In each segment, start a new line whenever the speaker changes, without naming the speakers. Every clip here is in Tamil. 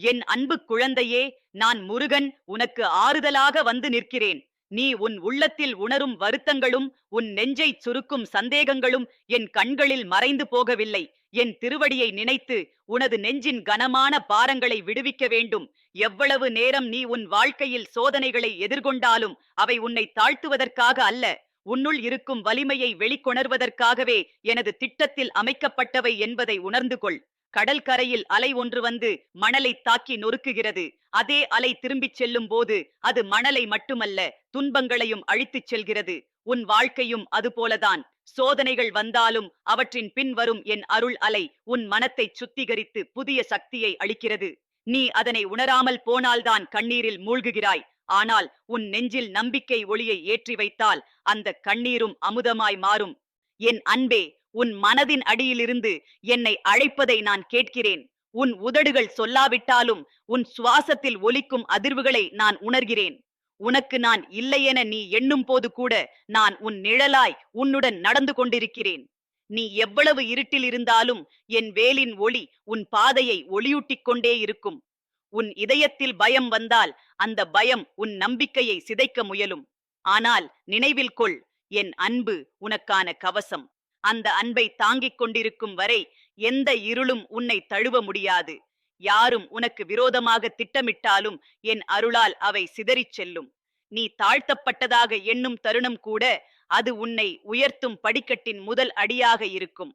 என் அன்பு குழந்தையே நான் முருகன் உனக்கு ஆறுதலாக வந்து நிற்கிறேன். நீ உன் உள்ளத்தில் உணரும் வருத்தங்களும் உன் நெஞ்சைச் சுருக்கும் சந்தேகங்களும் என் கண்களில் மறைந்து போகவில்லை. என் திருவடியை நினைத்து உனது நெஞ்சின் கனமான பாரங்களை விடுவிக்க வேண்டும். எவ்வளவு நேரம் நீ உன் வாழ்க்கையில் சோதனைகளை எதிர்கொண்டாலும் அவை உன்னை தாழ்த்துவதற்காக அல்ல உன்னுள் இருக்கும் வலிமையை வெளிக்கொணர்வதற்காகவே எனது திட்டத்தில் அமைக்கப்பட்டவை என்பதை உணர்ந்து கொள். கடல் கரையில் அலை ஒன்று வந்து மணலை தாக்கி நொறுக்குகிறது. அதே அலை திரும்பிச் செல்லும் போது அது மணலை மட்டுமல்ல துன்பங்களையும் அழித்துச் செல்கிறது. உன் வாழ்க்கையும் அதுபோலதான். சோதனைகள் வந்தாலும் அவற்றின் பின்வரும் என் அருள் அலை உன் மனத்தை சுத்திகரித்து புதிய சக்தியை அளிக்கிறது. நீ அதனை உணராமல் போனால்தான் கண்ணீரில் மூழ்குகிறாய். ஆனால் உன் நெஞ்சில் நம்பிக்கை ஒளியை ஏற்றி வைத்தால் அந்த கண்ணீரும் அமுதமாய் மாறும். என் அன்பே உன் மனதின் அடியிலிருந்து என்னை அழைப்பதை நான் கேட்கிறேன். உன் உதடுகள் சொல்லாவிட்டாலும் உன் சுவாசத்தில் ஒலிக்கும் அதிர்வுகளை நான் உணர்கிறேன். உனக்கு நான் இல்லையென நீ எண்ணும் போது கூட நான் உன் நிழலாய் உன்னுடன் நடந்து கொண்டிருக்கிறேன். நீ எவ்வளவு இருட்டில் இருந்தாலும் என் வேலின் ஒளி உன் பாதையை ஒளியூட்டிக் கொண்டே இருக்கும். உன் இதயத்தில் பயம் வந்தால் அந்த பயம் உன் நம்பிக்கையை சிதைக்க முயலும். ஆனால் நினைவில் கொள் என் அன்பு உனக்கான கவசம். அந்த அன்பை தாங்கிக் கொண்டிருக்கும் வரை எந்த இருளும் உன்னை தழுவ முடியாது. யாரும் உனக்கு விரோதமாக திட்டமிட்டாலும் என் அருளால் அவை சிதறிச் செல்லும். நீ தாழ்த்தப்பட்டதாக எண்ணும் தருணம் கூட அது உன்னை உயர்த்தும் படிக்கட்டின் முதல் அடியாக இருக்கும்.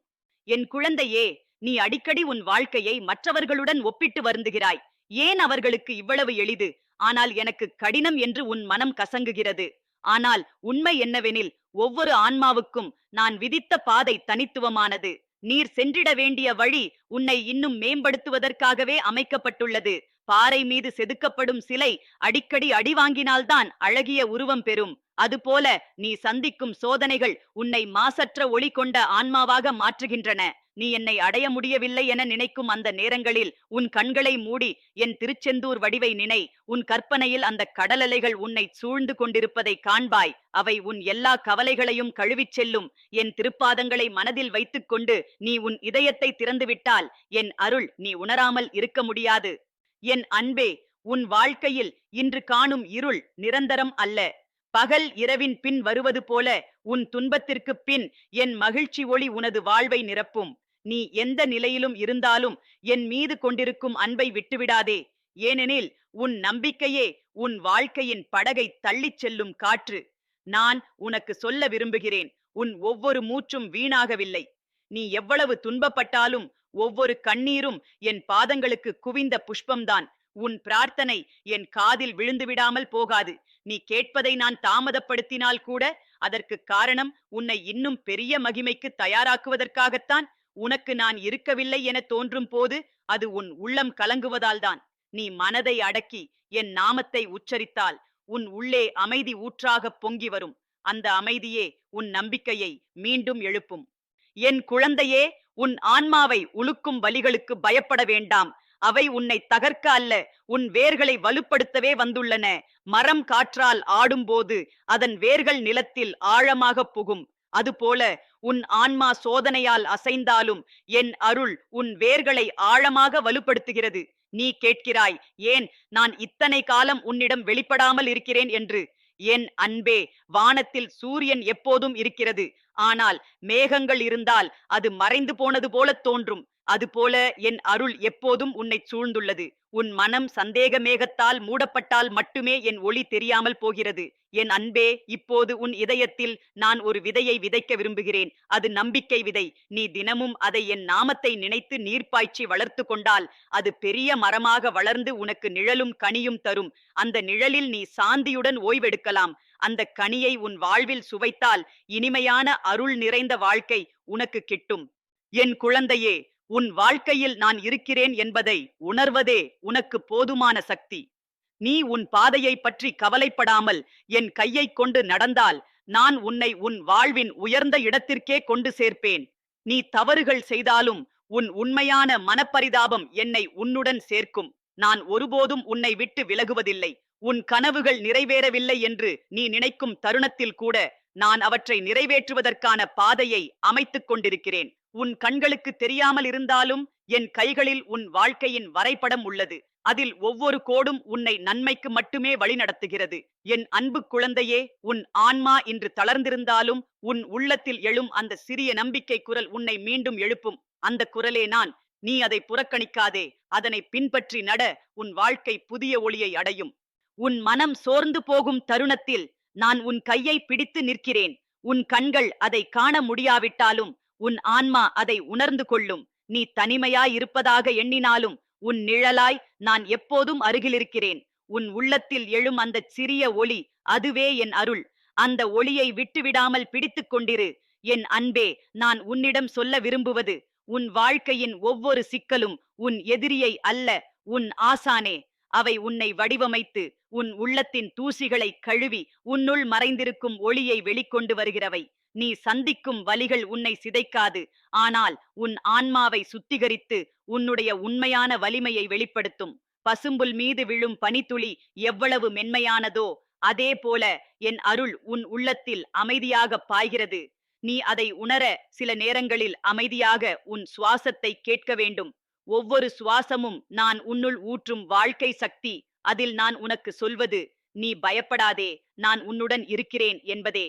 என் குழந்தையே நீ அடிக்கடி உன் வாழ்க்கையை மற்றவர்களுடன் ஒப்பிட்டு வருந்துகிறாய். ஏன் அவர்களுக்கு இவ்வளவு எளிது? ஆனால் எனக்கு கடினம் என்று உன் மனம் கசங்குகிறது. ஆனால் உண்மை என்னவெனில் ஒவ்வொரு ஆன்மாவுக்கும் நான் விதித்த பாதை தனித்துவமானது. நீர் சென்றிட வேண்டிய வழி உன்னை இன்னும் மேம்படுத்துவதற்காகவே அமைக்கப்பட்டுள்ளது. பாறை மீது செதுக்கப்படும் சிலை அடிக்கடி அடி வாங்கினால்தான் அழகிய உருவம் பெறும். அதுபோல நீ சந்திக்கும் சோதனைகள் உன்னை மாசற்ற ஒளி கொண்ட ஆன்மாவாக மாற்றுகின்றன. நீ என்னை அடைய முடியவில்லை என நினைக்கும் அந்த நேரங்களில் உன் கண்களை மூடி என் திருச்செந்தூர் வடிவை நினை. உன் கற்பனையில் அந்த கடலலைகள் உன்னை சூழ்ந்து கொண்டிருப்பதை காண்பாய். அவை உன் எல்லா கவலைகளையும் கழுவிச் செல்லும். என் திருப்பாதங்களை மனதில் வைத்துக்கொண்டு நீ உன் இதயத்தை திறந்துவிட்டால் என் அருள் நீ உணராமல் இருக்க முடியாது. என் அன்பே உன் வாழ்க்கையில் இன்று காணும் இருள் நிரந்தரம் அல்ல. பகல் இரவின் பின் வருவது போல உன் துன்பத்திற்குப் பின் என் மகிழ்ச்சி ஒளி உனது வாழ்வை நிரப்பும். நீ எந்த நிலையிலும் இருந்தாலும் என் மீது கொண்டிருக்கும் அன்பை விட்டுவிடாதே. ஏனெனில் உன் நம்பிக்கையே உன் வாழ்க்கையின் படகை தள்ளிச் செல்லும் காற்று. நான் உனக்கு சொல்ல விரும்புகிறேன் உன் ஒவ்வொரு மூச்சும் வீணாகவில்லை. நீ எவ்வளவு துன்பப்பட்டாலும் ஒவ்வொரு கண்ணீரும் என் பாதங்களுக்கு குவிந்த புஷ்பம்தான். உன் பிரார்த்தனை என் காதில் விழுந்து விடாமல் போகாது. நீ கேட்பதை நான் தாமதப்படுத்தினால் கூட அதற்கு காரணம் உன்னை இன்னும் பெரிய மகிமைக்கு தயாராக்குவதற்காகத்தான் உனக்கு நான் இருக்கவில்லை என தோன்றும் போது அது உன் உள்ளம் கலங்குவதால்தான். நீ மனதை அடக்கி என் நாமத்தை உச்சரித்தால் உன் உள்ளே அமைதி ஊற்றாகப் பொங்கி வரும். அந்த அமைதியே உன் நம்பிக்கையை மீண்டும் எழுப்பும். என் குழந்தையே உன் ஆன்மாவை உலுக்கும் வழிகளுக்கு பயப்பட வேண்டாம். அவை உன்னை தகர்க்க அல்ல உன் வேர்களை வலுப்படுத்தவே வந்துள்ளன. மரம் காற்றால் ஆடும்போது அதன் வேர்கள் நிலத்தில் ஆழமாக புகும். அதுபோல உன் ஆன்மா சோதனையால் அசைந்தாலும் என் அருள் உன் வேர்களை ஆழமாக வலுப்படுத்துகிறது. நீ கேட்கிறாய் ஏன் நான் இத்தனை காலம் உன்னிடம் வெளிப்படாமல் இருக்கிறேன் என்று? என் அன்பே வானத்தில் சூரியன் எப்போதும் இருக்கிறது. ஆனால் மேகங்கள் இருந்தால் அது மறைந்து போனது போல தோன்றும். அதுபோல என் அருள் எப்போதும் உன்னை சூழ்ந்துள்ளது. உன் மனம் சந்தேக மேகத்தால் மூடப்பட்டால் மட்டுமே என் ஒளி தெரியாமல் போகிறது. என் அன்பே இப்போது உன் இதயத்தில் நான் ஒரு விதையை விதைக்க விரும்புகிறேன். அது நம்பிக்கை விதை. நீ தினமும் அதை என் நாமத்தை நினைத்து நீர் பாய்ச்சி வளர்த்து கொண்டால் அது பெரிய மரமாக வளர்ந்து உனக்கு நிழலும் கனியும் தரும். அந்த நிழலில் நீ சாந்தியுடன் ஓய்வெடுக்கலாம். அந்த கனியை உன் வாழ்வில் சுவைத்தால் இனிமையான அருள் நிறைந்த வாழ்க்கை உனக்கு கிட்டும். என் குழந்தையே உன் வாழ்க்கையில் நான் இருக்கிறேன் என்பதை உணர்வதே உனக்கு போதுமான சக்தி. நீ உன் பாதையை பற்றி கவலைப்படாமல் என் கையை கொண்டு நடந்தால் நான் உன்னை உன் வாழ்வின் உயர்ந்த இடத்திற்கே கொண்டு சேர்ப்பேன். நீ தவறுகள் செய்தாலும் உன் உண்மையான மனப்பரிதாபம் என்னை உன்னுடன் சேர்க்கும். நான் ஒருபோதும் உன்னை விட்டு விலகுவதில்லை. உன் கனவுகள் நிறைவேறவில்லை என்று நீ நினைக்கும் தருணத்தில் கூட நான் அவற்றை நிறைவேற்றுவதற்கான பாதையை அமைத்துக் கொண்டிருக்கிறேன். உன் கண்களுக்கு தெரியாமல் இருந்தாலும் என் கைகளில் உன் வாழ்க்கையின் வரைபடம் உள்ளது. அதில் ஒவ்வொரு கோடும் உன்னை நன்மைக்கு மட்டுமே வழிநடத்துகிறது. என் அன்பு குழந்தையே உன் ஆன்மா இன்று தளர்ந்திருந்தாலும் உன் உள்ளத்தில் எழும் அந்த சிறிய நம்பிக்கை குரல் உன்னை மீண்டும் எழுப்பும். அந்த குரலே நான். நீ அதை புறக்கணிக்காதே. அதனை பின்பற்றி நட. உன் வாழ்க்கை புதிய ஒளியை அடையும். உன் மனம் சோர்ந்து போகும் தருணத்தில் நான் உன் கையை பிடித்து நிற்கிறேன். உன் கண்கள் அதை காண முடியாவிட்டாலும் உன் ஆன்மா அதை உணர்ந்து கொள்ளும். நீ தனிமையாயிருப்பதாக எண்ணினாலும் உன் நிழலாய் நான் எப்போதும் அருகிலிருக்கிறேன். உன் உள்ளத்தில் எழும் அந்த சிறிய ஒளி அதுவே என் அருள். அந்த ஒளியை விட்டுவிடாமல் பிடித்துக் கொண்டிரு. என் அன்பே நான் உன்னிடம் சொல்ல விரும்புவது உன் வாழ்க்கையின் ஒவ்வொரு சிக்கலும் உன் எதிரியை அல்ல உன் ஆசானே. அவை உன்னை வடிவமைத்து உன் உள்ளத்தின் தூசிகளை கழுவி உன்னுள் மறைந்திருக்கும் ஒளியை வெளிக்கொண்டு வருகிறவை. நீ சந்திக்கும் வலிகள் உன்னை சிதைக்காது. ஆனால் உன் ஆன்மாவை சுத்திகரித்து உன்னுடைய உண்மையான வலிமையை வெளிப்படுத்தும். பசும்புல் மீது விழும் பனித்துளி எவ்வளவு மென்மையானதோ அதே போல என் அருள் உன் உள்ளத்தில் அமைதியாக பாய்கிறது. நீ அதை உணர சில நேரங்களில் அமைதியாக உன் சுவாசத்தை கேட்க வேண்டும். ஒவ்வொரு சுவாசமும் நான் உன்னுள் ஊற்றும் வாழ்க்கை சக்தி. அதில் நான் உனக்கு சொல்வது நீ பயப்படாதே நான் உன்னுடன் இருக்கிறேன் என்பதே.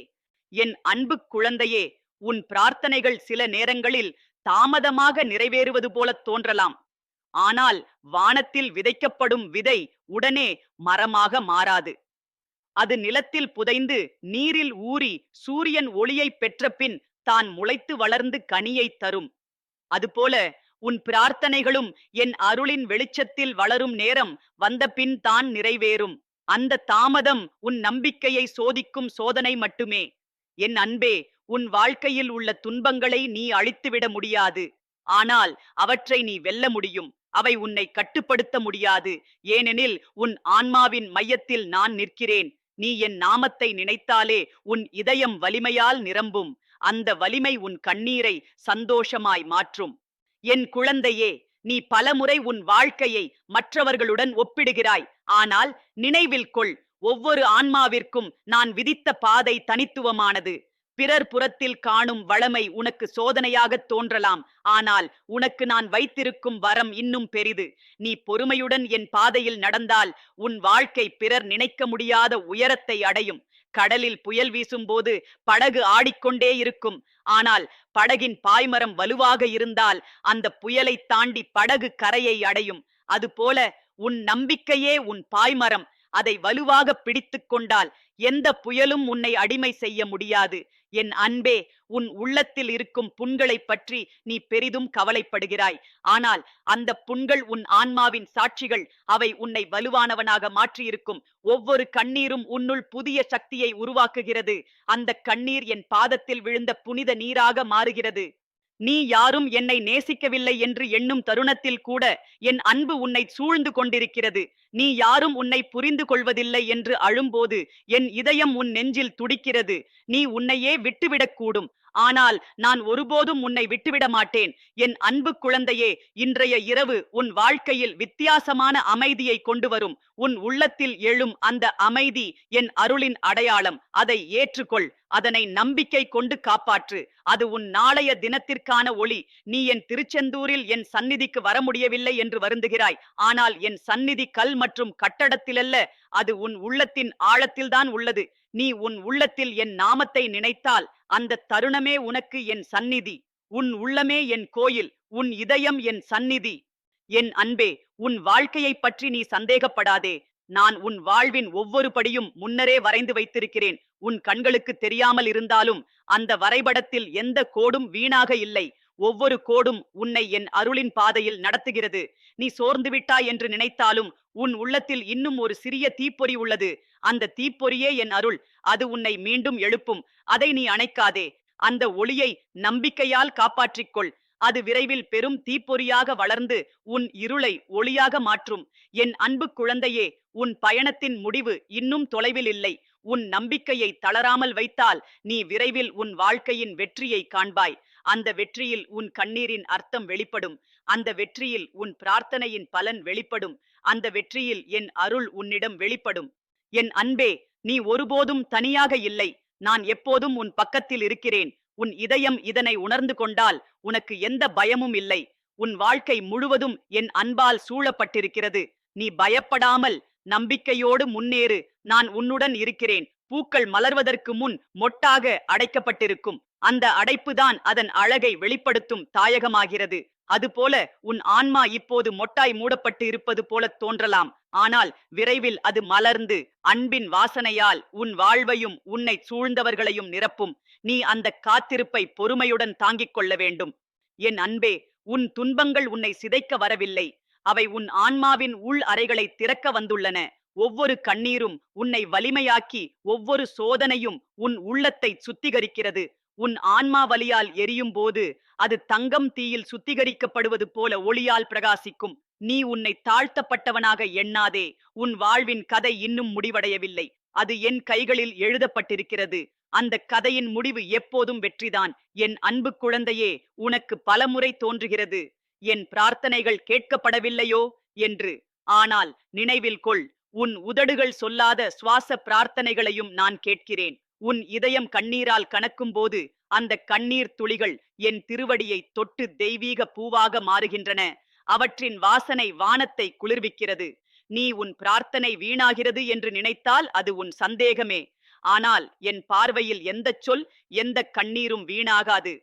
என் அன்பு குழந்தையே உன் பிரார்த்தனைகள் சில நேரங்களில் தாமதமாக நிறைவேறுவது போல தோன்றலாம். ஆனால் வானத்தில் விதைக்கப்படும் விதை உடனே மரமாக மாறாது. அது நிலத்தில் புதைந்து நீரில் ஊறி சூரியன் ஒளியை பெற்ற பின் தான் முளைத்து வளர்ந்து கனியை தரும். அதுபோல உன் பிரார்த்தனைகளும் என் அருளின் வெளிச்சத்தில் வளரும் நேரம் வந்த பின் தான் நிறைவேறும். அந்த தாமதம் உன் நம்பிக்கையை சோதிக்கும் சோதனை மட்டுமே. என் அன்பே உன் வாழ்க்கையில் உள்ள துன்பங்களை நீ அழித்துவிட முடியாது. ஆனால் அவற்றை நீ வெல்ல முடியும். அவை உன்னை கட்டுப்படுத்த முடியாது. ஏனெனில் உன் ஆன்மாவின் மையத்தில் நான் நிற்கிறேன். நீ என் நாமத்தை நினைத்தாலே உன் இதயம் வலிமையால் நிரம்பும். அந்த வலிமை உன் கண்ணீரை சந்தோஷமாய் மாற்றும். என் குழந்தையே நீ பலமுறை உன் வாழ்க்கையை மற்றவர்களுடன் ஒப்பிடுகிறாய். ஆனால் நினைவில் கொள் ஒவ்வொரு ஆன்மாவிற்கும் நான் விதித்த பாதை தனித்துவமானது. பிறர் புறத்தில் காணும் வளமை உனக்கு சோதனையாகத் தோன்றலாம். ஆனால் உனக்கு நான் வைத்திருக்கும் வரம் இன்னும் பெரிது. நீ பொறுமையுடன் என் பாதையில் நடந்தால் உன் வாழ்க்கை பிறர் நினைக்க முடியாத உயரத்தை அடையும். கடலில் புயல் வீசும்போது படகு ஆடிக்கொண்டே இருக்கும். ஆனால் படகின் பாய்மரம் வலுவாக இருந்தால் அந்த புயலை தாண்டி படகு கரையை அடையும். அதுபோல உன் நம்பிக்கையே உன் பாய்மரம். அதை வலுவாக பிடித்துக் கொண்டால் எந்த புயலும் உன்னை அடிமை செய்ய முடியாது. என் அன்பே உன் உள்ளத்தில் இருக்கும் புண்களைப் பற்றி நீ பெரிதும் கவலைப்படுகிறாய். ஆனால் அந்த புண்கள் உன் ஆன்மாவின் சாட்சிகள். அவை உன்னை வலுவானவனாக மாற்றியிருக்கும். ஒவ்வொரு கண்ணீரும் உன்னுள் புதிய சக்தியை உருவாக்குகிறது. அந்த கண்ணீர் என் பாதத்தில் விழுந்த புனித நீராக மாறுகிறது. நீ யாரும் என்னை நேசிக்கவில்லை என்று எண்ணும் தருணத்தில் கூட என் அன்பு உன்னை சூழ்ந்து கொண்டிருக்கிறது. நீ யாரும் உன்னை புரிந்து கொள்வதில்லை என்று அழும்போது என் இதயம் உன் நெஞ்சில் துடிக்கிறது. நீ உன்னையே விட்டுவிடக்கூடும். ஆனால் நான் ஒருபோதும் உன்னை விட்டுவிட மாட்டேன். என் அன்பு குழந்தையே இன்றைய இரவு உன் வாழ்க்கையில் வித்தியாசமான அமைதியை கொண்டு வரும். உன் உள்ளத்தில் எழும் அந்த அமைதி என் அருளின் அடையாளம். அதை ஏற்றுக்கொள். அதனை நம்பிக்கை கொண்டு காப்பாற்று. அது உன் நாளைய தினத்திற்கான ஒளி. நீ என் திருச்செந்தூரில் என் சந்நிதிக்கு வர முடியவில்லை என்று வருந்துகிறாய். ஆனால் என் சந்நிதி கல் மற்றும் கட்டடத்திலல்ல. அது உன் உள்ளத்தின் ஆழத்தில்தான் உள்ளது. நீ உன் உள்ளத்தில் என் நாமத்தை நினைத்தால் அந்த தருணமே உனக்கு என் சந்நிதி. உன் உள்ளமே என் கோயில் உன் இதயம் என் சந்நிதி. என் அன்பே உன் வாழ்க்கையைப் பற்றி நீ சந்தேகப்படாதே. நான் உன் வாழ்வின் ஒவ்வொரு படியும் முன்னரே வரைந்து வைத்திருக்கிறேன். உன் கண்களுக்கு தெரியாமல் இருந்தாலும் அந்த வரைபடத்தில் எந்த கோடும் வீணாக இல்லை. ஒவ்வொரு கோடும் உன்னை என் அருளின் பாதையில் நடத்துகிறது. நீ சோர்ந்து விட்டாய் என்று நினைத்தாலும் உன் உள்ளத்தில் இன்னும் ஒரு சிறிய தீப்பொறி உள்ளது. அந்த தீப்பொறியே என் அருள். அது உன்னை மீண்டும் எழுப்பும். அதை நீ அணைக்காதே. அந்த ஒளியை நம்பிக்கையால் காப்பாற்றிக்கொள். அது விரைவில் பெரும் தீப்பொறியாக வளர்ந்து உன் இருளை ஒளியாக மாற்றும். என் அன்பு குழந்தையே உன் பயணத்தின் முடிவு இன்னும் தொலைவில் இல்லை. உன் நம்பிக்கையை தளராமல் வைத்தால் நீ விரைவில் உன் வாழ்க்கையின் வெற்றியை காண்பாய். அந்த வெற்றியில் உன் கண்ணீரின் அர்த்தம் வெளிப்படும். அந்த வெற்றியில் உன் பிரார்த்தனையின் பலன் வெளிப்படும். அந்த வெற்றியில் என் அருள் உன்னிடம் வெளிப்படும். என் அன்பே நீ ஒருபோதும் தனியாக இல்லை. நான் எப்போதும் உன் பக்கத்தில் இருக்கிறேன். உன் இதயம் இதனை உணர்ந்து கொண்டால் உனக்கு எந்த பயமும் இல்லை. உன் வாழ்க்கை முழுவதும் என் அன்பால் சூழப்பட்டிருக்கிறது. நீ பயப்படாமல் நம்பிக்கையோடு முன்னேறு. நான் உன்னுடன் இருக்கிறேன். பூக்கள் மலர்வதற்கு முன் மொட்டாக அடைக்கப்பட்டிருக்கும். அந்த அடைப்புதான் அதன் அழகை வெளிப்படுத்தும் தாயகமாகிறது. அதுபோல உன் ஆன்மா இப்போது மொட்டாய் மூடப்பட்டு இருப்பது போல தோன்றலாம். ஆனால் விரைவில் அது மலர்ந்து அன்பின் வாசனையால் உன் வாழ்வையும் உன்னை சூழ்ந்தவர்களையும் நிரப்பும். நீ அந்த காத்திருப்பை பொறுமையுடன் தாங்கிக் கொள்ள வேண்டும். என் அன்பே உன் துன்பங்கள் உன்னை சிதைக்க வரவில்லை. அவை உன் ஆன்மாவின் உள் அறைகளை திறக்க வந்துள்ளன. ஒவ்வொரு கண்ணீரும் உன்னை வலிமையாக்கி ஒவ்வொரு சோதனையும் உன் உள்ளத்தை சுத்திகரிக்கிறது. உன் ஆன்மா வலியால் எரியும் போது அது தங்கம் தீயில் சுத்திகரிக்கப்படுவது போல ஒளியால் பிரகாசிக்கும். நீ உன்னை தாழ்த்தப்பட்டவனாக எண்ணாதே. உன் வாழ்வின் கதை இன்னும் முடிவடையவில்லை. அது என் கைகளில் எழுதப்பட்டிருக்கிறது. அந்த கதையின் முடிவு எப்போதும் வெற்றிதான். என் அன்பு குழந்தையே உனக்கு பலமுறை தோன்றுகிறது. என் பிரார்த்தனைகள் கேட்கப்படவில்லையோ? என்று. ஆனால் நினைவில் கொள். உன் உதடுகள் சொல்லாத சுவாச பிரார்த்தனைகளையும் நான் கேட்கிறேன். உன் இதயம் கண்ணீரால் கணக்கும்போது அந்த கண்ணீர் துளிகள் என் திருவடியை தொட்டு தெய்வீக பூவாக மாறுகின்றன. அவற்றின் வாசனை வானத்தை குளிர்விக்கிறது. நீ உன் பிரார்த்தனை வீணாகிறது என்று நினைத்தால் அது உன் சந்தேகமே. ஆனால் என் பார்வையில் எந்த சொல் எந்த கண்ணீரும் வீணாகாது.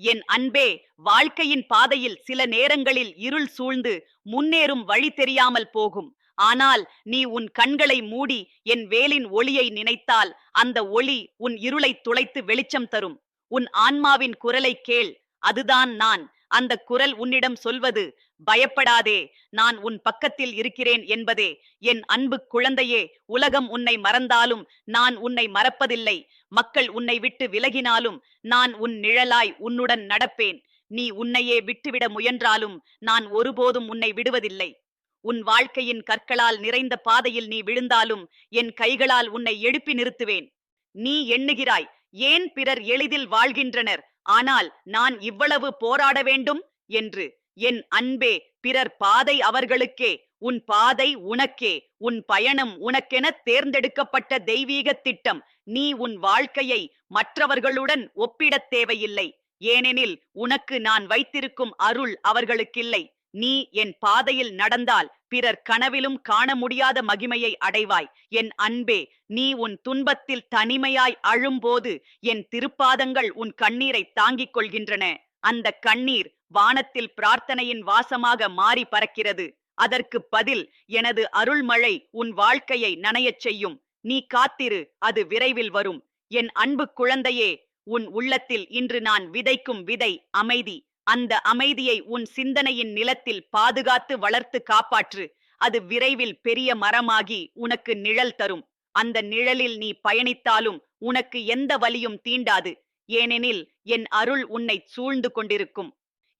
என் அன்பே வாழ்க்கையின் பாதையில் சில நேரங்களில் இருள் சூழ்ந்து முன்னேறும் வழி தெரியாமல் போகும். ஆனால் நீ உன் கண்களை மூடி என் வேலின் ஒளியை நினைத்தால் அந்த ஒளி உன் இருளை துளைத்து வெளிச்சம் தரும். உன் ஆன்மாவின் குரலை கேள். அதுதான் நான். அந்த குரல் உன்னிடம் சொல்வது பயப்படாதே நான் உன் பக்கத்தில் இருக்கிறேன் என்பதே. என் அன்பு குழந்தையே உலகம் உன்னை மறந்தாலும் நான் உன்னை மறப்பதில்லை. மக்கள் உன்னை விட்டு விலகினாலும் நான் உன் நிழலாய் உன்னுடன் நடப்பேன். நீ உன்னையே விட்டுவிட முயன்றாலும் நான் ஒருபோதும் உன்னை விடுவதில்லை. உன் வாழ்க்கையின் கற்களால் நிறைந்த பாதையில் நீ விழுந்தாலும் என் கைகளால் உன்னை எழுப்பி நிறுத்துவேன். நீ எண்ணுகிறாய் ஏன் பிறர் எளிதில் வாழ்கின்றனர்? ஆனால் நான் இவ்வளவு போராட வேண்டும்? என்று. என் அன்பே பிறர் பாதை அவர்களுக்கே உன் பாதை உனக்கே உன் பயணம் உனக்கென தேர்ந்தெடுக்கப்பட்ட தெய்வீக திட்டம். நீ உன் வாழ்க்கையை மற்றவர்களுடன் ஒப்பிடத் தேவையில்லை. ஏனெனில் உனக்கு நான் வைத்திருக்கும் அருள் அவர்களுக்கில்லை. நீ என் பாதையில் நடந்தால் பிறர் கனவிலும் காண முடியாத மகிமையை அடைவாய். என் அன்பே நீ உன் துன்பத்தில் தனிமையாய் அழும்போது என் திருப்பாதங்கள் உன் கண்ணீரை தாங்கிக் கொள்கின்றன. அந்த கண்ணீர் வானத்தில் பிரார்த்தனையின் வாசமாக மாறி பறக்கிறது. அதற்கு பதில் எனது அருள்மழை உன் வாழ்க்கையை நனையச் செய்யும். நீ காத்திரு அது விரைவில் வரும். என் அன்பு குழந்தையே உன் உள்ளத்தில் இன்று நான் விதைக்கும் விதை அமைதி. அந்த அமைதியை உன் சிந்தனையின் நிலத்தில் பாதுகாத்து வளர்த்து காப்பாற்று. அது விரைவில் பெரிய மரமாகி உனக்கு நிழல் தரும். அந்த நிழலில் நீ பயணித்தாலும் உனக்கு எந்த வலியும் தீண்டாது. ஏனெனில் என் அருள் உன்னை சூழ்ந்து கொண்டிருக்கும்.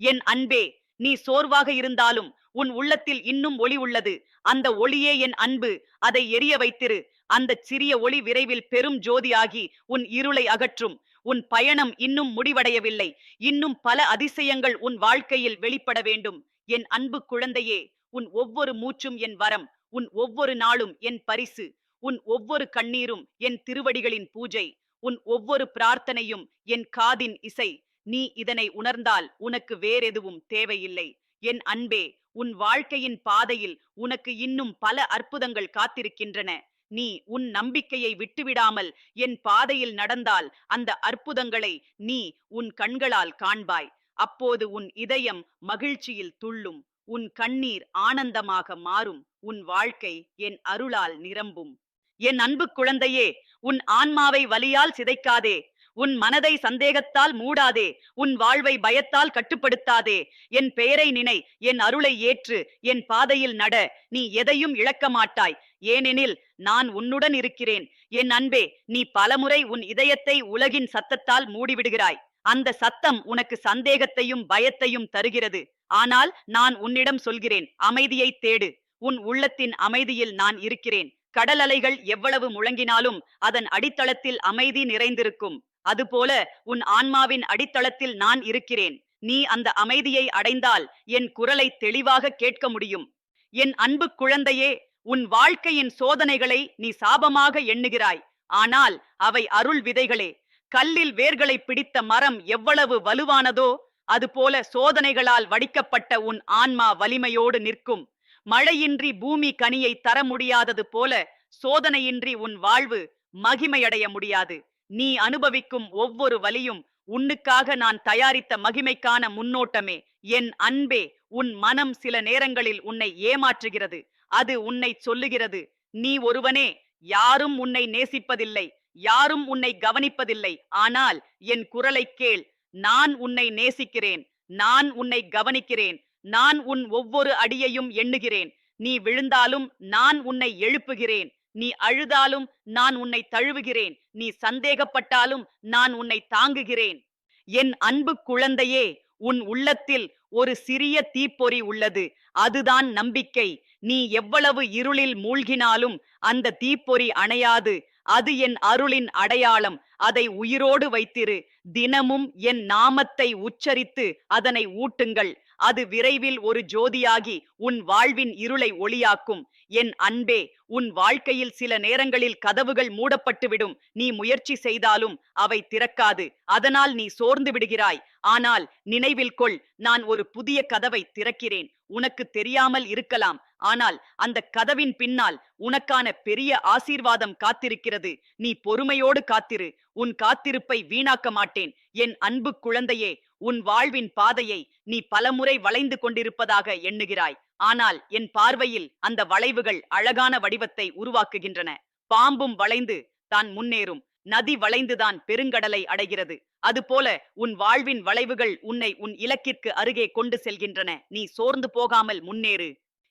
என் அன்பே நீ சோர்வாக இருந்தாலும் உன் உள்ளத்தில் இன்னும் ஒளி உள்ளது. அந்த ஒளியே என் அன்பு. அதை எரிய வைத்திரு. அந்த சிறிய ஒளி விரைவில் பெரும் ஜோதியாகி உன் இருளை அகற்றும். உன் பயணம் இன்னும் முடிவடையவில்லை. இன்னும் பல அதிசயங்கள் உன் வாழ்க்கையில் வெளிப்பட வேண்டும். என் அன்பு குழந்தையே உன் ஒவ்வொரு மூச்சும் என் வரம் உன் ஒவ்வொரு நாளும் என் பரிசு உன் ஒவ்வொரு கண்ணீரும் என் திருவடிகளின் பூஜை உன் ஒவ்வொரு பிரார்த்தனையும் என் காதின் இசை. நீ இதனை உணர்ந்தால் உனக்கு வேறெதுவும் தேவையில்லை. என் அன்பே உன் வாழ்க்கையின் பாதையில் உனக்கு இன்னும் பல அற்புதங்கள் காத்திருக்கின்றன. நீ உன் நம்பிக்கையை விட்டுவிடாமல் என் பாதையில் நடந்தால் அந்த அற்புதங்களை நீ உன் கண்களால் காண்பாய். அப்போது உன் இதயம் மகிழ்ச்சியில் துள்ளும். உன் கண்ணீர் ஆனந்தமாக மாறும். உன் வாழ்க்கை என் அருளால் நிரம்பும். என் அன்பு குழந்தையே உன் ஆன்மாவை வலியால் சிதைக்காதே. உன் மனதை சந்தேகத்தால் மூடாதே. உன் வாழ்வை பயத்தால் கட்டுப்படுத்தாதே. என் பெயரை நினை. என் அருளை ஏற்று. என் பாதையில் நட. நீ எதையும் இழக்க மாட்டாய். ஏனெனில் நான் உன்னுடன் இருக்கிறேன். என் அன்பே நீ பலமுறை உன் இதயத்தை உலகின் சத்தத்தால் மூடிவிடுகிறாய். அந்த சத்தம் உனக்கு சந்தேகத்தையும் பயத்தையும் தருகிறது. ஆனால் நான் உன்னிடம் சொல்கிறேன் அமைதியை தேடு. உன் உள்ளத்தின் அமைதியில் நான் இருக்கிறேன். கடல் அலைகள் எவ்வளவு முழங்கினாலும் அதன் அடித்தளத்தில் அமைதி நிறைந்திருக்கும். அதுபோல உன் ஆன்மாவின் அடித்தளத்தில் நான் இருக்கிறேன். நீ அந்த அமைதியை அடைந்தால் என் குரலை தெளிவாக கேட்க முடியும். என் அன்பு குழந்தையே உன் வாழ்க்கையின் சோதனைகளை நீ சாபமாக எண்ணுகிறாய். ஆனால் அவை அருள் விதைகளே. கல்லில் வேர்களை பிடித்த மரம் எவ்வளவு வலுவானதோ அதுபோல சோதனைகளால் வடிக்கப்பட்ட உன் ஆன்மா வலிமையோடு நிற்கும். மழையின்றி பூமி கனியை தர முடியாதது போல சோதனையின்றி உன் வாழ்வு மகிமையடைய முடியாது. நீ அனுபவிக்கும் ஒவ்வொரு வலியும் உன்னுக்காக நான் தயாரித்த மகிமைக்கான முன்னோட்டமே. என் அன்பே உன் மனம் சில நேரங்களில் உன்னை ஏமாற்றுகிறது. அது உன்னை சொல்லுகிறது. நீ ஒருவனே யாரும் உன்னை நேசிப்பதில்லை யாரும் உன்னை கவனிப்பதில்லை. ஆனால் என் குரலை கேள். நான் உன்னை நேசிக்கிறேன். நான் உன்னை கவனிக்கிறேன். நான் உன் ஒவ்வொரு அடியையும் எண்ணுகிறேன். நீ விழுந்தாலும் நான் உன்னை எழுப்புகிறேன். நீ அழுதாலும் நான் உன்னை தழுவுகிறேன். நீ சந்தேகப்பட்டாலும் நான் உன்னை தாங்குகிறேன். என் அன்பு குழந்தையே உன் உள்ளத்தில் ஒரு சிறிய தீப்பொறி உள்ளது. அதுதான் நம்பிக்கை. நீ எவ்வளவு இருளில் மூழ்கினாலும் அந்த தீப்பொறி அணையாது. அது என் அருளின் அடையாளம். அதை உயிரோடு வைத்திரு. தினமும் என் நாமத்தை உச்சரித்து அதனை ஊட்டுங்கள். அது விரைவில் ஒரு ஜோதியாகி உன் வாழ்வின் இருளை ஒளியாக்கும். என் அன்பே உன் வாழ்க்கையில் சில நேரங்களில் கதவுகள் மூடப்பட்டுவிடும். நீ முயற்சி செய்தாலும் அவை திறக்காது. அதனால் நீ சோர்ந்து விடுகிறாய். ஆனால் நினைவில் கொள் நான் ஒரு புதிய கதவை திறக்கிறேன். உனக்கு தெரியாமல் இருக்கலாம். ஆனால் அந்த கதவின் பின்னால் உனக்கான பெரிய ஆசீர்வாதம் காத்திருக்கிறது. நீ பொறுமையோடு காத்திரு. உன் காத்திருப்பை வீணாக்க மாட்டேன். என் அன்பு குழந்தையே உன் வாழ்வின் பாதையை நீ பலமுறை வளைந்து கொண்டிருப்பதாக எண்ணுகிறாய். ஆனால் என் பார்வையில் அந்த வளைவுகள் அழகான வடிவத்தை உருவாக்குகின்றன. பாம்பும் வளைந்து தான் முன்னேறும். நதி வளைந்துதான் பெருங்கடலை அடைகிறது. அதுபோல உன் வாழ்வின் வளைவுகள் உன்னை உன் இலக்கிற்கு அருகே கொண்டு செல்கின்றன. நீ சோர்ந்து போகாமல் முன்னேறு.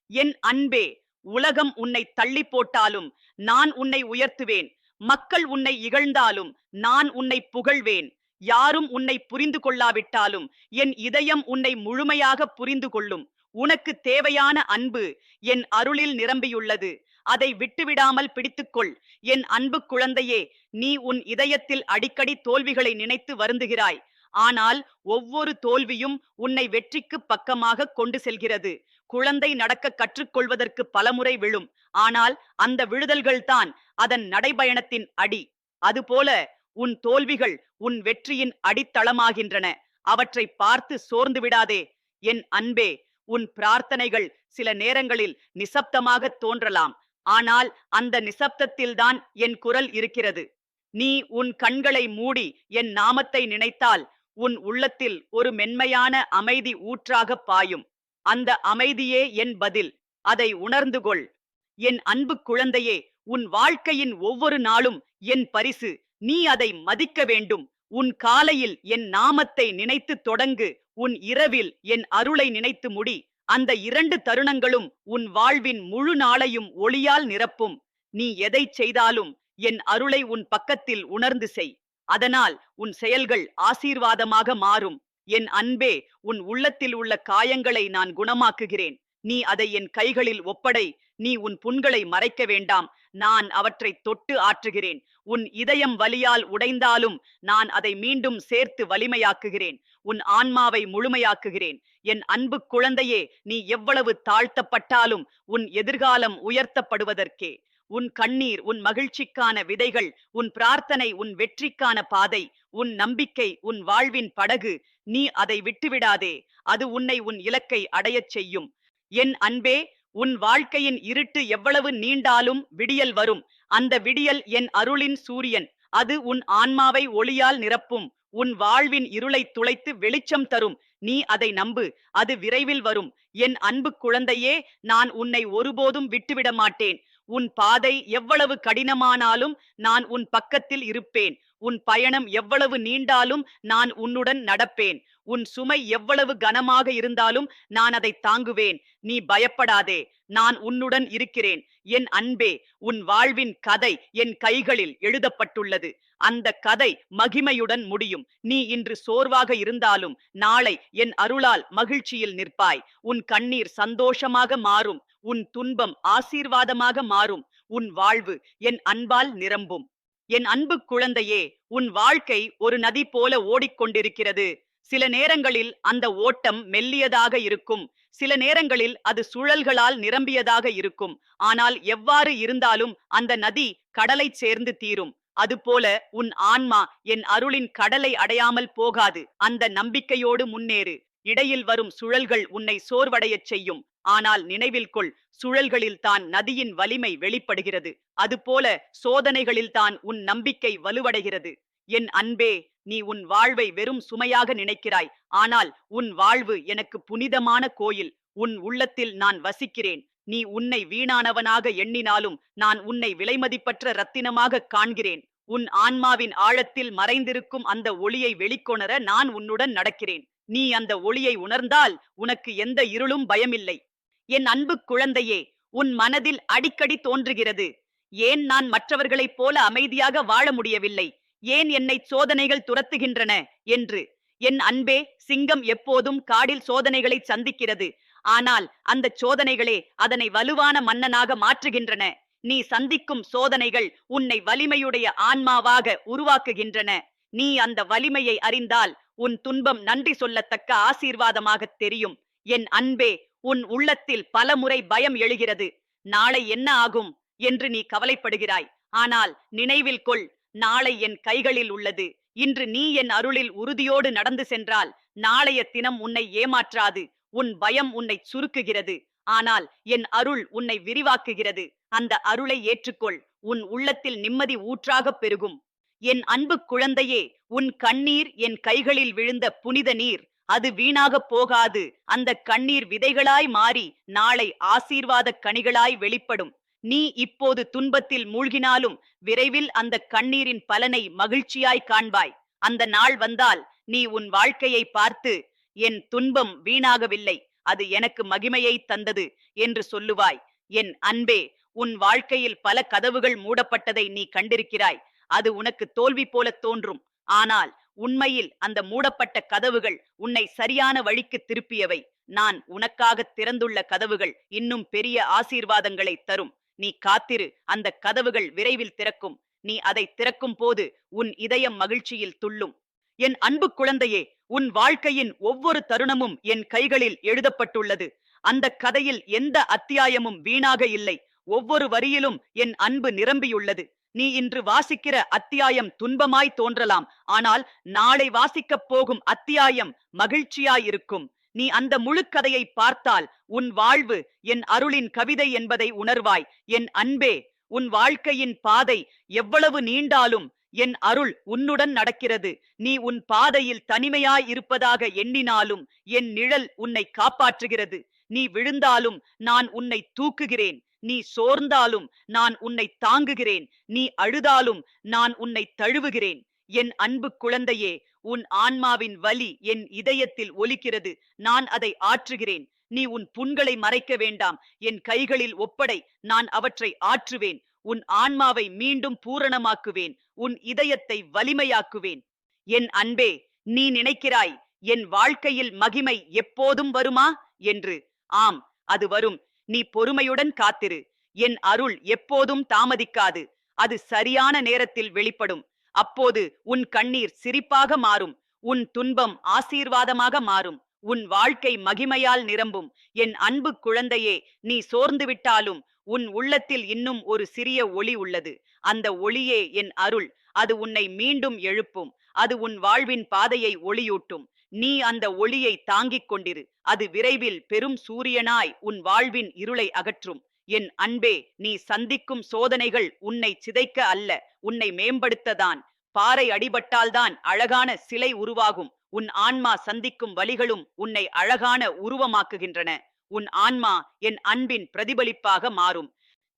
என் அன்பே உலகம் உன்னை தள்ளி போட்டாலும் நான் உன்னை உயர்த்துவேன். மக்கள் உன்னை இகழ்ந்தாலும் நான் உன்னை புகழ்வேன். யாரும் உன்னை புரிந்து கொள்ளாவிட்டாலும் என் இதயம் உன்னை முழுமையாக புரிந்து கொள்ளும். உனக்கு தேவையான அன்பு என் அருளில் நிரம்பியுள்ளது. அதை விட்டுவிடாமல் பிடித்துக்கொள். என் அன்பு குழந்தையே நீ உன் இதயத்தில் அடிக்கடி தோல்விகளை நினைத்து வருந்துகிறாய். ஆனால் ஒவ்வொரு தோல்வியும் உன்னை வெற்றிக்கு பக்கமாக கொண்டு செல்கிறது. குழந்தை நடக்க கற்றுக்கொள்வதற்கு பலமுறை விழும். ஆனால் அந்த விழுதல்கள் தான் அதன் நடைபயணத்தின் அடி. அதுபோல உன் தோல்விகள் உன் வெற்றியின் அடித்தளமாகின்றன. அவற்றை பார்த்து சோர்ந்து விடாதே. என் அன்பே உன் பிரார்த்தனைகள் சில நேரங்களில் நிசப்தமாக தோன்றலாம். ஆனால் அந்த நிசப்தத்தில்தான் என் குரல் இருக்கிறது. நீ உன் கண்களை மூடி என் நாமத்தை நினைத்தால் உன் உள்ளத்தில் ஒரு மென்மையான அமைதி ஊற்றாக பாயும். அந்த அமைதியே என் பதில். அதை உணர்ந்து கொள். என் அன்பு குழந்தையே உன் வாழ்க்கையின் ஒவ்வொரு நாளும் என் பரிசு. நீ அதை மதிக்க வேண்டும். உன் காலையில் என் நாமத்தை நினைத்து தொடங்கு உன் இரவில் என் அருளை நினைத்து முடி. அந்த இரண்டு தருணங்களும் உன் வாழ்வின் முழு நாளையும் ஒளியால் நிரப்பும். நீ எதை செய்தாலும் என் அருளை உன் பக்கத்தில் உணர்ந்து செய். அதனால் உன் செயல்கள் ஆசீர்வாதமாக மாறும். என் அன்பே உன் உள்ளத்தில் உள்ள காயங்களை நான் குணமாக்குகிறேன். நீ அதை என் கைகளில் ஒப்படை. நீ உன் புண்களை மறைக்க வேண்டாம். நான் அவற்றை தொட்டு ஆற்றுகிறேன். உன் இதயம் வலியால் உடைந்தாலும் நான் அதை மீண்டும் சேர்த்து வலிமையாக்குகிறேன். உன் ஆன்மாவை முழுமையாக்குகிறேன். என் அன்பு குழந்தையே நீ எவ்வளவு தாழ்த்தப்பட்டாலும் உன் எதிர்காலம் உயர்த்தப்படுவதற்கே. உன் கண்ணீர் உன் மகிழ்ச்சிக்கான விதைகள் உன் பிரார்த்தனை உன் வெற்றிக்கான பாதை உன் நம்பிக்கை உன் வாழ்வின் படகு நீ அதை விட்டுவிடாதே. அது உன்னை உன் இலக்கை அடையச் செய்யும். என் அன்பே உன் வாழ்க்கையின் இருட்டு எவ்வளவு நீண்டாலும் விடியல் வரும். அந்த விடியல் என் அருளின் சூரியன். அது உன் ஆன்மாவை ஒளியால் நிரப்பும். உன் வாழ்வின் இருளை துளைத்து வெளிச்சம் தரும். நீ அதை நம்பு. அது விரைவில் வரும். என் அன்பு குழந்தையே நான் உன்னை ஒருபோதும் விட்டுவிட மாட்டேன். உன் பாதை எவ்வளவு கடினமானாலும் நான் உன் பக்கத்தில் இருப்பேன். உன் பயணம் எவ்வளவு நீண்டாலும் நான் உன்னுடன் நடப்பேன். உன் சுமை எவ்வளவு கனமாக இருந்தாலும் நான் அதை தாங்குவேன். நீ பயப்படாதே நான் உன்னுடன் இருக்கிறேன். என் அன்பே உன் வாழ்வின் கதை என் கைகளில் எழுதப்பட்டுள்ளது. அந்த கதை மகிமையுடன் முடியும். நீ இன்று சோர்வாக இருந்தாலும் நாளை என் அருளால் மகிழ்ச்சியில் நிற்பாய். உன் கண்ணீர் சந்தோஷமாக மாறும். உன் துன்பம் ஆசீர்வாதமாக மாறும். உன் வாழ்வு என் அன்பால் நிரம்பும். என் அன்பு குழந்தையே உன் வாழ்க்கை ஒரு நதி போல ஓடிக்கொண்டிருக்கிறது. சில நேரங்களில் அந்த ஓட்டம் மெல்லியதாக இருக்கும். சில நேரங்களில் அது சுழல்களால் நிரம்பியதாக இருக்கும். ஆனால் எவ்வாறு இருந்தாலும் அந்த நதி கடலைச் சேர்ந்து தீரும். அதுபோல உன் ஆன்மா என் அருளின் கடலை அடையாமல் போகாது. அந்த நம்பிக்கையோடு முன்னேறு. இடையில் வரும் சுழல்கள் உன்னை சோர்வடையச் செய்யும். ஆனால் நினைவில் கொள் சுழல்களில் தான் நதியின் வலிமை வெளிப்படுகிறது. அதுபோல சோதனைகளில் தான் உன் நம்பிக்கை வலுவடைகிறது. என் அன்பே நீ உன் வாழ்வை வெறும் சுமையாக நினைக்கிறாய். ஆனால் உன் வாழ்வு எனக்கு புனிதமான கோயில். உன் உள்ளத்தில் நான் வசிக்கிறேன். நீ உன்னை வீணானவனாக எண்ணினாலும் நான் உன்னை விலைமதிப்பற்ற ரத்தினமாக காண்கிறேன். உன் ஆன்மாவின் ஆழத்தில் மறைந்திருக்கும் அந்த ஒளியை வெளிக்கொணர நான் உன்னுடன் நடக்கிறேன். நீ அந்த ஒளியை உணர்ந்தால் உனக்கு எந்த இருளும் பயமில்லை. என் அன்பு குழந்தையே உன் மனதில் அடிக்கடி தோன்றுகிறது. ஏன் நான் மற்றவர்களைப் போல அமைதியாக வாழ முடியவில்லை? ஏன் என்னை சோதனைகள் துரத்துகின்றன? என்று. என் அன்பே சிங்கம் எப்போதும் காடில் சோதனைகளை சந்திக்கிறது. ஆனால் அந்த சோதனைகளே அதனை வலுவான மன்னனாக மாற்றுகின்றன. நீ சந்திக்கும் சோதனைகள் உன்னை வலிமையுடைய ஆன்மாவாக உருவாக்குகின்றன. நீ அந்த வலிமையை அறிந்தால் உன் துன்பம் நன்றி சொல்லத்தக்க ஆசீர்வாதமாக தெரியும். என் அன்பே உன் உள்ளத்தில் பலமுறை பயம் எழுகிறது. நாளை என்ன ஆகும் என்று நீ கவலைப்படுகிறாய். ஆனால் நினைவில் கொள் நாளை என் கைகளில் உள்ளது. இன்று நீ என் அருளில் உறுதியோடு நடந்து சென்றால் நாளைய தினம் உன்னை ஏமாற்றாது. உன் பயம் உன்னை சுருக்குகிறது. ஆனால் என் அருள் உன்னை விரிவாக்குகிறது. அந்த அருளை ஏற்றுக்கொள். உன் உள்ளத்தில் நிம்மதி ஊற்றாகப் பெருகும். என் அன்பு குழந்தையே உன் கண்ணீர் என் கைகளில் விழுந்த புனித நீர். அது வீணாகப் போகாது. அந்த கண்ணீர் விதைகளாய் மாறி நாளை ஆசீர்வாத கனிகளாய் வெளிப்படும். நீ இப்போது துன்பத்தில் மூழ்கினாலும் விரைவில் அந்த கண்ணீரின் பலனை மகிழ்ச்சியாய் காண்பாய். அந்த நாள் வந்தால் நீ உன் வாழ்க்கையை பார்த்து என் துன்பம் வீணாகவில்லை. அது எனக்கு மகிமையை தந்தது என்று சொல்லுவாய். என் அன்பே உன் வாழ்க்கையில் பல கதவுகள் மூடப்பட்டதை நீ கண்டிருக்கிறாய். அது உனக்கு தோல்வி போல தோன்றும். ஆனால் உண்மையில் அந்த மூடப்பட்ட கதவுகள் உன்னை சரியான வழிக்கு திருப்பியவை. நான் உனக்காக திறந்துள்ள கதவுகள் இன்னும் பெரிய ஆசீர்வாதங்களை தரும். நீ காத்திரு அந்த கதவுகள் விரைவில் திறக்கும். நீ அதை திறக்கும் போது உன் இதயம் மகிழ்ச்சியில் துள்ளும். என் அன்பு குழந்தையே உன் வாழ்க்கையின் ஒவ்வொரு தருணமும் என் கைகளில் எழுதப்பட்டுள்ளது. அந்த கதையில் எந்த அத்தியாயமும் வீணாக இல்லை. ஒவ்வொரு வரியிலும் என் அன்பு நிரம்பியுள்ளது. நீ இன்று வாசிக்கிற அத்தியாயம் துன்பமாய் தோன்றலாம். ஆனால் நாளை வாசிக்கப் போகும் அத்தியாயம் மகிழ்ச்சியாயிருக்கும். நீ அந்த முழுக்கதையை பார்த்தால் உன் வாழ்வு என் அருளின் கவிதை என்பதை உணர்வாய். என் அன்பே உன் வாழ்க்கையின் பாதை எவ்வளவு நீண்டாலும் என் அருள் உன்னுடன் நடக்கிறது. நீ உன் பாதையில் தனிமையாய் இருப்பதாக எண்ணினாலும் என் நிழல் உன்னை காப்பாற்றுகிறது. நீ விழுந்தாலும் நான் உன்னை தூக்குகிறேன். நீ சோர்ந்தாலும் நான் உன்னை தாங்குகிறேன். நீ அழுதாலும் நான் உன்னை தழுவுகிறேன். என் அன்பு குழந்தையே உன் ஆன்மாவின் வலி என் இதயத்தில் ஒலிக்கிறது. நான் அதை ஆற்றுகிறேன். நீ உன் புண்களை மறைக்க வேண்டாம். என் கைகளில் ஒப்படை நான் அவற்றை ஆற்றுவேன். உன் ஆன்மாவை மீண்டும் பூரணமாக்குவேன். உன் இதயத்தை வலிமையாக்குவேன். என் அன்பே நீ நினைக்கிறாய் என் வாழ்க்கையில் மகிமை எப்போதும் வருமா? என்று. ஆம் அது வரும். நீ பொறுமையுடன் காத்திரு. என் அருள் எப்போதும் தாமதிக்காது. அது சரியான நேரத்தில் வெளிப்படும். அப்போது உன் கண்ணீர் சிரிப்பாக மாறும். உன் துன்பம் ஆசீர்வாதமாக மாறும். உன் வாழ்க்கை மகிமையால் நிரம்பும். என் அன்பு குழந்தையே நீ சோர்ந்து விட்டாலும் உன் உள்ளத்தில் இன்னும் ஒரு சிறிய ஒளி உள்ளது. அந்த ஒளியே என் அருள். அது உன்னை மீண்டும் எழுப்பும். அது உன் வாழ்வின் பாதையை ஒளியூட்டும். நீ அந்த ஒளியை தாங்கிக் கொண்டிரு. அது விரைவில் பெரும் சூரியனாய் உன் வாழ்வின் இருளை அகற்றும். என் அன்பே நீ சந்திக்கும் சோதனைகள் உன்னை சிதைக்க அல்ல உன்னை மேம்படுத்ததான். பாறை அடிபட்டால்தான் அழகான சிலை உருவாகும். உன் ஆன்மா சந்திக்கும் வழிகளும் உன்னை அழகான உருவமாக்குகின்றன. உன் ஆன்மா என் அன்பின் பிரதிபலிப்பாக மாறும்.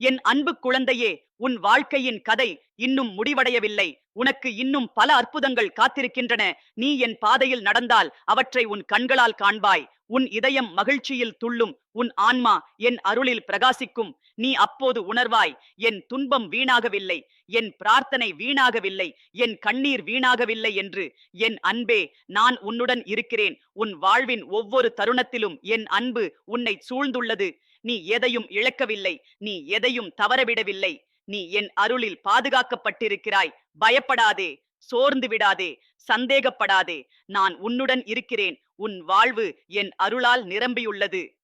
என் அன்பு குழந்தையே உன் வாழ்க்கையின் கதை இன்னும் முடிவடையவில்லை. உனக்கு இன்னும் பல அற்புதங்கள் காத்திருக்கின்றன. நீ என் பாதையில் நடந்தால் அவற்றை உன் கண்களால் காண்பாய். உன் இதயம் மகிழ்ச்சியில் துள்ளும். உன் ஆன்மா என் அருளில் பிரகாசிக்கும். நீ அப்போது உணர்வாய் என் துன்பம் வீணாகவில்லை. என் பிரார்த்தனை வீணாகவில்லை. என் கண்ணீர் வீணாகவில்லை என்று. என் அன்பே நான் உன்னுடன் இருக்கிறேன். உன் வாழ்வின் ஒவ்வொரு தருணத்திலும் என் அன்பு உன்னை சூழ்ந்துள்ளது. நீ எதையும் இழக்கவில்லை. நீ எதையும் தவறவிடவில்லை. நீ என் அருளில் பாதுகாக்கப்பட்டிருக்கிறாய். பயப்படாதே சோர்ந்து விடாதே சந்தேகப்படாதே. நான் உன்னுடன் இருக்கிறேன். உன் வாழ்வு என் அருளால் நிரம்பியுள்ளது.